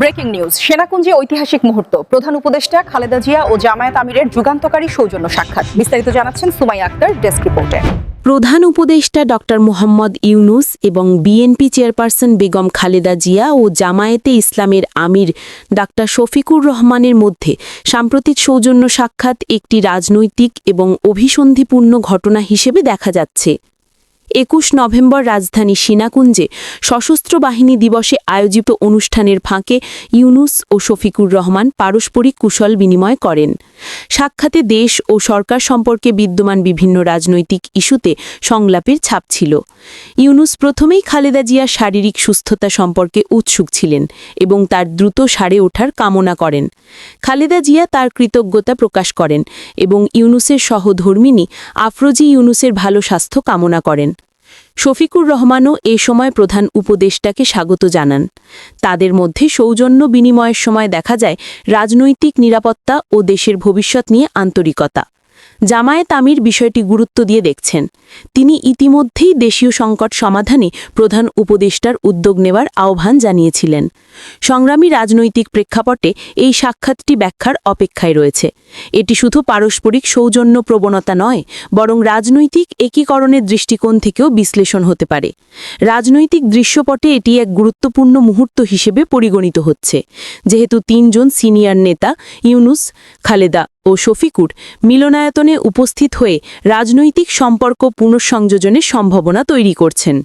Breaking news, সেনাকুঞ্জে ঐতিহাসিক মুহূর্ত। প্রধান উপদেষ্টা খালেদা জিয়া ও জামায়াত আমিরের যুগান্তকারী সৌজন্য সাক্ষাৎ। বিস্তারিত জানাচ্ছেন সুমাইয়া আক্তার, ডেস্ক রিপোর্টে। প্রধান উপদেষ্টা ডক্টর মোহাম্মদ ইউনুস এবং বিএনপি চেয়ারপারসন বেগম খালেদা জিয়া ও জামায়াতে ইসলামের আমির ডাক্তার শফিকুর রহমানের মধ্যে সাম্প্রতিক সৌজন্য সাক্ষাৎ একটি রাজনৈতিক এবং অভিসন্ধিপূর্ণ ঘটনা হিসেবে দেখা যাচ্ছে। একুশ নভেম্বর রাজধানী সিনাকুঞ্জে সশস্ত্র বাহিনী দিবসে আয়োজিত অনুষ্ঠানের ফাঁকে ইউনুস ও শফিকুর রহমান পারস্পরিক কুশল বিনিময় করেন। সাক্ষাতে দেশ ও সরকার সম্পর্কে বিদ্যমান বিভিন্ন রাজনৈতিক ইস্যুতে সংলাপের ছাপ ছিল। ইউনুস প্রথমেই খালেদা জিয়ার শারীরিক সুস্থতা সম্পর্কে উৎসুক ছিলেন এবং তার দ্রুত সারে ওঠার কামনা করেন। খালেদা জিয়া তার কৃতজ্ঞতা প্রকাশ করেন এবং ইউনুসের সহধর্মিনী আফরোজি ইউনুসের ভালো স্বাস্থ্য কামনা করেন। শফিকুর রহমানও এ সময় প্রধান উপদেষ্টাকে স্বাগত জানান। তাদের মধ্যে সৌজন্য বিনিময়ের সময় দেখা যায় রাজনৈতিক নিরাপত্তা ও দেশের ভবিষ্যৎ নিয়ে আন্তরিকতা। জামায়াত আমির বিষয়টি গুরুত্ব দিয়ে দেখছেন। তিনি ইতিমধ্যেই দেশীয় সংকট সমাধানে প্রধান উপদেষ্টার উদ্যোগ নেওয়ার আহ্বান জানিয়েছিলেন। সংগ্রামী রাজনৈতিক প্রেক্ষাপটে এই সাক্ষাৎটি ব্যাখ্যার অপেক্ষায় রয়েছে। এটি শুধু পারস্পরিক সৌজন্য প্রবণতা নয়, বরং রাজনৈতিক একীকরণের দৃষ্টিকোণ থেকেও বিশ্লেষণ হতে পারে। রাজনৈতিক দৃশ্যপটে এটি এক গুরুত্বপূর্ণ মুহূর্ত হিসেবে পরিগণিত হচ্ছে। যেহেতু তিনজন সিনিয়র নেতা, ইউনুস, খালেদা ও শফিকুর মিলনায়তনে উপস্থিত হয়ে রাজনৈতিক সম্পর্ক পুনঃসংযোজনের সম্ভাবনা তৈরি করছেন।